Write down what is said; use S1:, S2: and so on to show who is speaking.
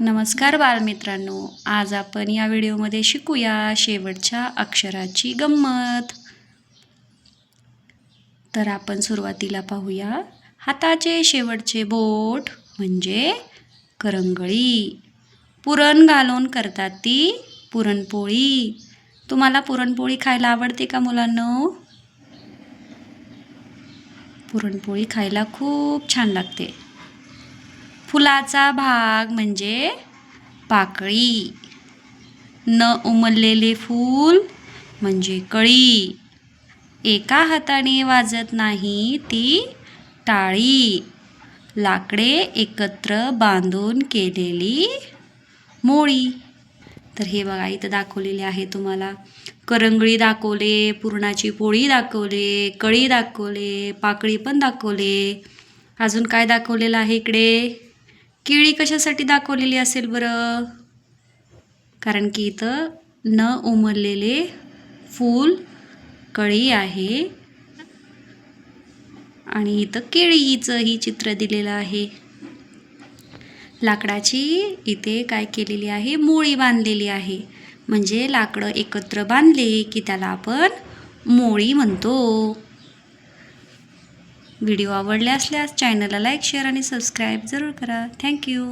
S1: नमस्कार बालमित्रांनो आज आपण या व्हिडिओमध्ये शिकूया शेवटच्या अक्षराची गंमत. तर आपण सुरुवातीला पाहूया. हाताचे शेवटचे बोट म्हणजे करंगळी. पुरण घालून करतात ती पुरणपोळी. तुम्हाला पुरणपोळी खायला आवडते का मुलांनो? पुरणपोळी खायला खूप छान लागते. फुलाचा भाग म्हणजे पाकळी. न उमललेले फूल म्हणजे कळी. एका हाताने वाजत नाही ती टाळी. लाकडे एकत्र बांधून केलेली मोळी. तर हे बघा इथं दाखवलेले आहे तुम्हाला. करंगळी दाखवले पुरणाची पोळी दाखवले कळी दाखवले पाकळी पण दाखवले. अजून काय दाखवलेलं आहे इकडे? केळी कशासाठी दाखवलेली असेल बरं? कारण की इथं न उमरलेले फूल कळी आहे. आणि इथं केळीचंही चित्र दिलेलं आहे. लाकडाची इथे काय केलेली आहे? मोळी बांधलेली आहे. म्हणजे लाकडं एकत्र बांधले की त्याला आपण मोळी म्हणतो. व्हिडिओ आवडले असल्यास चॅनलला लाईक शेअर आणि सबस्क्राईब जरूर करा. थँक्यू